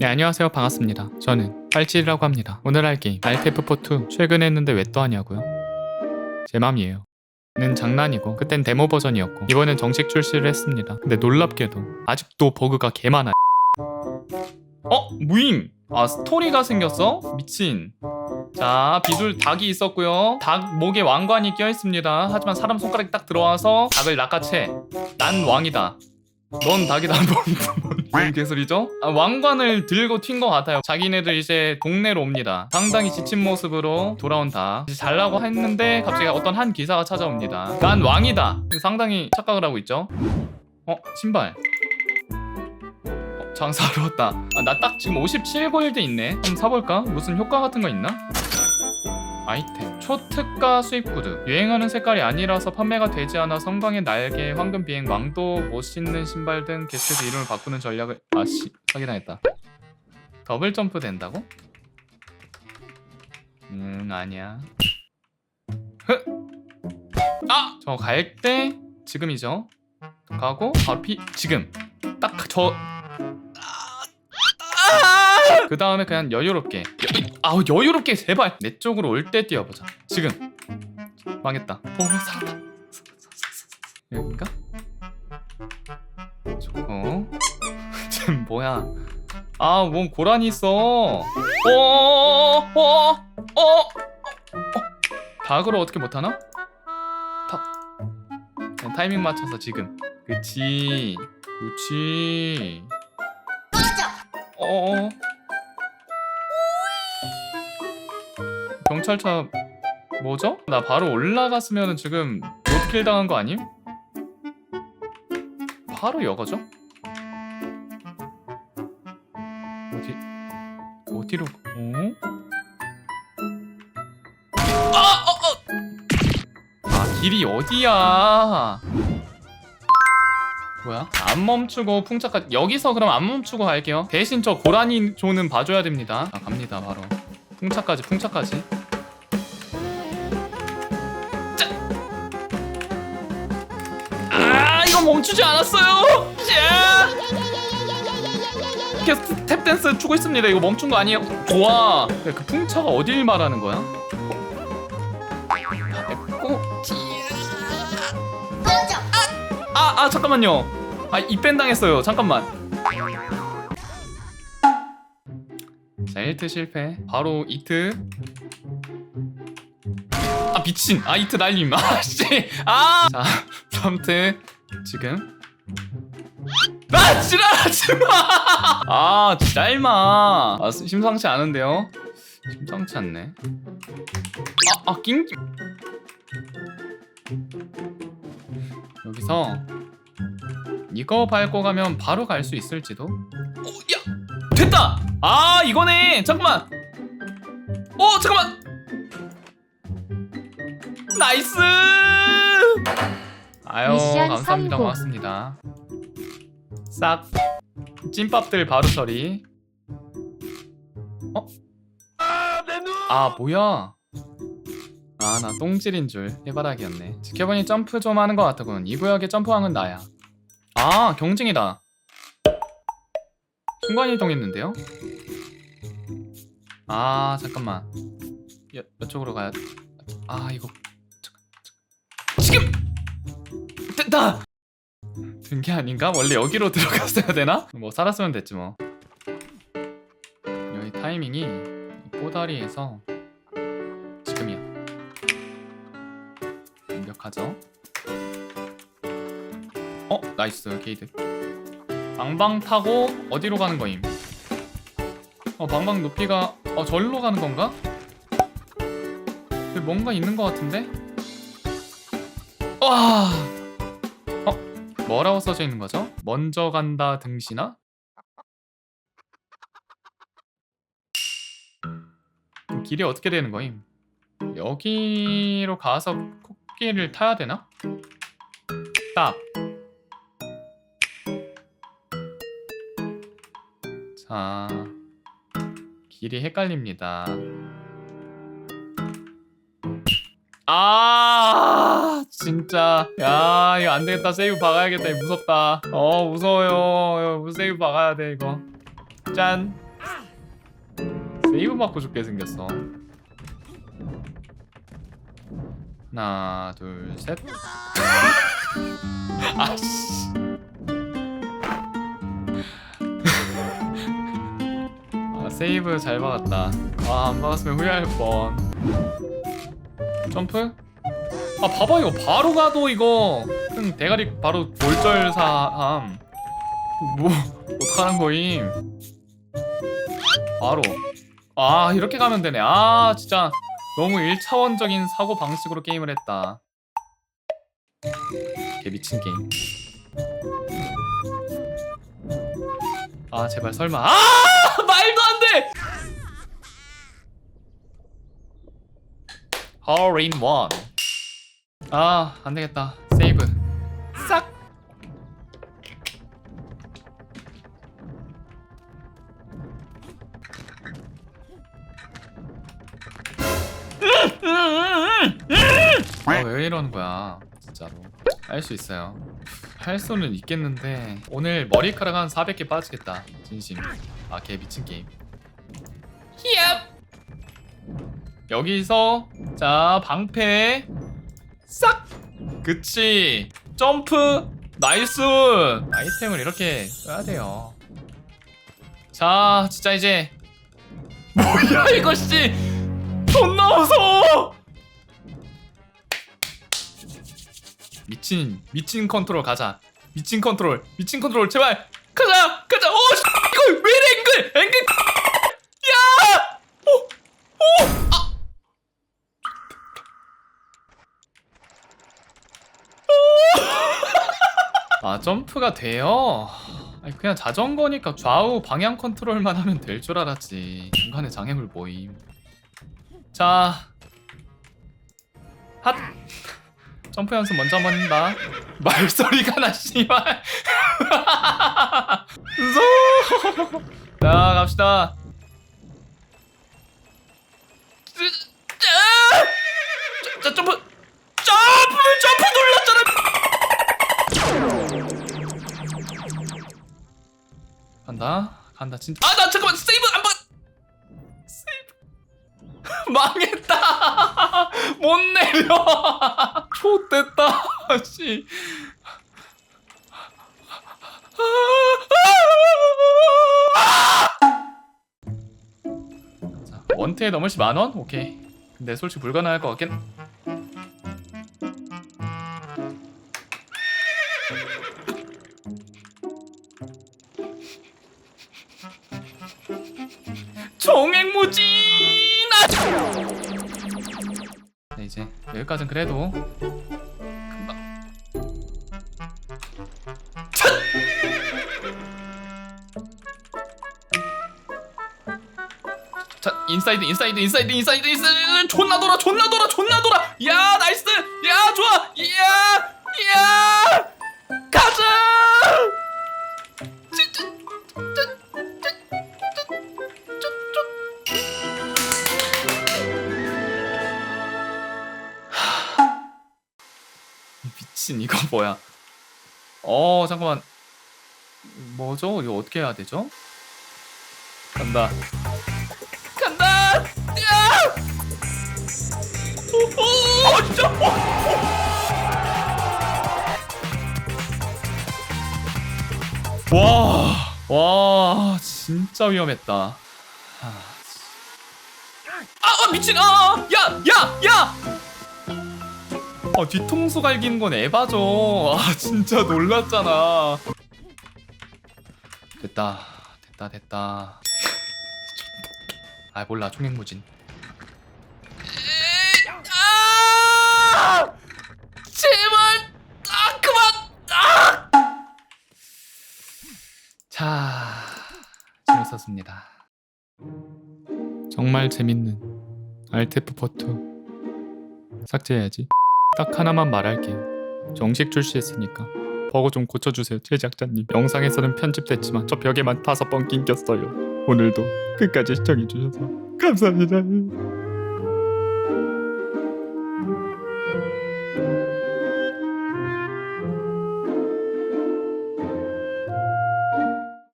네 안녕하세요. 반갑습니다. 저는 빨칠이라고 합니다. 오늘 할 게임 알테프4 최근에 했는데 왜 또 하냐고요? 제 맘이에요. 는 장난이고 그땐 데모 버전이었고 이번엔 정식 출시를 했습니다. 근데 놀랍게도 아직도 버그가 개 많아요. 어? 무임! 아 스토리가 생겼어? 미친. 자 비둘 닭이 있었고요. 닭 목에 왕관이 껴있습니다. 하지만 사람 손가락이 딱 들어와서 닭을 낚아채. 난 왕이다. 넌 닭이다 뭔, 뭔 개소리죠? 아, 왕관을 들고 튄 것 같아요 자기네들 이제 동네로 옵니다 상당히 지친 모습으로 돌아온다 이제 잘라고 했는데 갑자기 어떤 한 기사가 찾아옵니다 난 왕이다 상당히 착각을 하고 있죠 어? 신발 어, 장사하러 왔다 아, 나 딱 지금 57골드 있네 좀 사볼까? 무슨 효과 같은 거 있나? 아이템 초특가 수입 구두 유행하는 색깔이 아니라서 판매가 되지 않아 성광의 날개 황금 비행 왕도 못 신는 신발 등 계속해서 이름을 바꾸는 전략을 아씨 사기당했다. 더블 점프 된다고? 음 아니야. 아! 저 갈 때 지금이죠? 가고 바로 피 지금. 딱 저 그 다음에 그냥 여유롭게. 여, 아우 여유롭게 제발. 내 쪽으로 올 때 뛰어보자. 지금. 망했다. 오 살았다. 여긴가? 좋고 지금 뭐야? 아 뭔 고라니 있어. 어어어어어 어, 닭으로 어떻게 못하나? 닭. 타이밍 맞춰서 지금. 그치. 그치. 어어 경찰차 뭐죠? 나 바로 올라갔으면 지금 로드킬 당한 거 아님? 바로 여거죠? 어디 어디로 어? 아! 어, 어! 아 길이 어디야 뭐야? 안 멈추고 풍차까지 여기서 그럼 안 멈추고 갈게요 대신 저 고라니 조는 봐줘야 됩니다 아 갑니다 바로 풍차까지 풍차까지 멈추지 않았어요 자! 계속 탭 댄스 추고 있습니다 이거 멈춘 거 아니에요 좋아 그 풍차가 어딜 말하는 거야 어? 아, 아 잠깐만요. 아, 입밴 당했어요. 잠깐만. 자, 1트 실패. 바로 2트. 아, 미친. 아, 2트 날림. 아, 씨. 아! 자, 3트. 지금. 아, 지랄하지 마! 아, 진짜 마. 아, 심상치 않은데요? 심상치 않네. 아, 아, 낑. 여기서 이거 밟고 가면 바로 갈 수 있을지도? 오, 야! 됐다! 아, 이거네! 잠깐만! 어, 잠깐만! 나이스! 아유, 미션 감사합니다. 성공. 고맙습니다. 싹 찐밥들 바로 처리. 어? 아, 뭐야? 아, 나 똥질인 줄 해바라기였네. 지켜보니 점프 좀 하는 것 같더군. 이 구역의 점프왕은 나야. 아, 경쟁이다. 순간이동했는데요? 아, 잠깐만. 여, 이쪽으로 가야. 아, 이거. 됐다. 된게 아닌가? 원래 여기로 들어갔어야 되나? 뭐 살았으면 됐지 뭐. 여기 타이밍이 이 꼬다리에서 지금이야. 완벽하죠? 어? 나이스 게이드 방방 타고 어디로 가는 거임? 어 방방 높이가 어 절로 가는 건가? 뭔가 있는 것 같은데? 와! 어? 뭐라고 써져 있는 거죠? 먼저 간다 등신아? 길이 어떻게 되는 거임? 여기로 가서 코끼리를 타야 되나? 딱. 자, 길이 헷갈립니다. 아, 진짜. 야, 이거 안 되겠다. 세이브 박아야겠다. 이거 무섭다. 어, 무서워요. 이거 세이브 박아야 돼, 이거. 짠. 세이브 맞고 죽게 생겼어. 하나, 둘, 셋. 아씨. 아, 세이브 잘 박았다. 아, 안 박았으면 후회할 뻔. 점프? 아, 봐봐, 이거 바로 가도 이거. 응, 대가리 바로 골절사함. 뭐, 어떡하는 거임. 바로. 아, 이렇게 가면 되네. 아, 진짜. 너무 1차원적인 사고 방식으로 게임을 했다. 개 미친 게임. 아 제발 설마 아 말도 안 돼. All in one. 아 안 되겠다. 세이브. 싹. 아, 왜 이러는 거야 진짜로 할 수 있어요 할 수는 있겠는데 오늘 머리카락 한 400개 빠지겠다 진심 아 개 미친 게임 히압 여기서 자 방패. 싹! 그치. 점프. 나이스. 아이템을 이렇게 써야 돼요. 자 진짜 이제. 뭐야 이거 씨! 존나 무서워 미친 미친 컨트롤 가자. 미친 컨트롤 미친 컨트롤 제발! 가자 가자! 오 씨, 이거 왜 이래 앵글 앵글! 야오오아 점프가 돼요 아니 그냥 자전거니까 좌우 방향 컨트롤만 하면 될 줄 알았지 중간에 장애물 모임 자 핫! 점프 연습 먼저 한번 한다. 말소리가 나 씨발. 자 갑시다. 간다 간다 진짜. 아 나 잠깐만 세이브 안 봐. 세이브 망했다. 못 내려. 좆됐다. 씨. 자, 원태에 넘을시 만 원? 오케이. 근데 솔직히 불가능할 것 같긴. 여기까진 그래도 금방. 첫! 자 인사이드 인사이드 인사이드 인사이드 인사이드 존나 돌아 존나 돌아 존나 돌아 야 나이스 야 좋아 미친 이거 뭐야? 어 잠깐만 뭐죠? 이거 어떻게 해야 되죠? 간다 간다! 야! 오, 오, 진짜! 오. 와, 와, 진짜 위험했다. 아, 아 미친! 아, 야, 야, 야! 아 뒤통수 갈기는 건 에바죠. 아 진짜 놀랐잖아. 됐다, 됐다, 됐다. 아 몰라 총행무진. 아! 제발 아 그만 아! 자 재밌었습니다. 정말 재밌는 알테프 포트 삭제해야지. 딱 하나만 말할게요. 정식 출시했으니까 버거 좀 고쳐주세요 제작자님. 영상에서는 편집됐지만 저 벽에만 다섯 번 낑겼어요. 오늘도 끝까지 시청해주셔서 감사합니다.